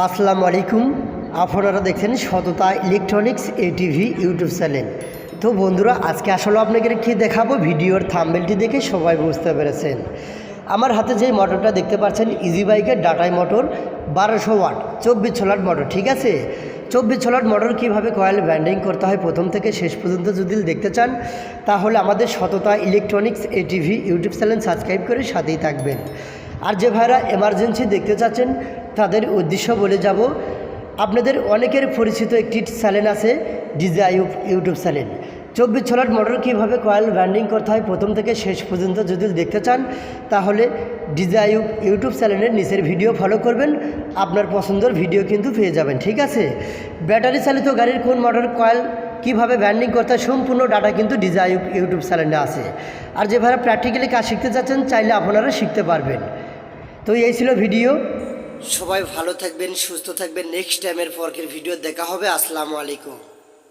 আসসালামু আলাইকুম। আপনারা দেখছেন সততা ইলেকট্রনিক্স এটিভি ইউটিউব চ্যানেল। তো বন্ধুরা, আজকে আসলে আপনাকে কি দেখাবো? ভিডিওর থাম্বেলটি দেখে সবাই বুঝতে পেরেছেন। আমার হাতে যে মোটরটা দেখতে পাচ্ছেন ইজি বাইকের ডাটাই মোটর বারোশো ওয়াট, চব্বিশ ছোলাট মোটর ঠিক আছে? চব্বিশ ছোলাট মোটর কীভাবে কয়েল ব্যান্ডিং করতে হয় প্রথম থেকে শেষ পর্যন্ত যদি দেখতে চান, তাহলে আমাদের সততা electronics ATV YouTube channel subscribe করে সাথেই থাকবেন। আর যে ভাইরা এমার্জেন্সি দেখতে চাচ্ছেন তাদের উদ্দেশ্য বলে যাব। আপনাদের অনেকের পরিচিত একটি চ্যানেল আছে ডিজাই ইউটিউব চ্যানেল। চব্বিশ ছলাট মোটর কীভাবে কয়েল ব্যান্ডিং করতে হয় প্রথম থেকে শেষ পর্যন্ত যদি দেখতে চান, তাহলে ডিজাই ইউটিউব চ্যানেলের নিচের ভিডিও ফলো করবেন। আপনার পছন্দের ভিডিও কিন্তু পেয়ে যাবেন, ঠিক আছে? ব্যাটারি চালিত গাড়ির কোন মোটর কয়েল কীভাবে ব্যান্ডিং করতে হয় সম্পূর্ণ ডাটা কিন্তু ডিজাই ইউটিউব চ্যানেলে আছে। আর যে ভাড়া প্র্যাকটিক্যালি কাজ শিখতে চাচ্ছেন, চাইলে আপনারা শিখতে পারবেন। তো এই ছিল ভিডিও। সবাই ভালো থাকবেন সুস্থ থাকবেন। নেক্সট টাইমের পরকের ভিডিও দেখা হবে। আসসালামু আলাইকুম।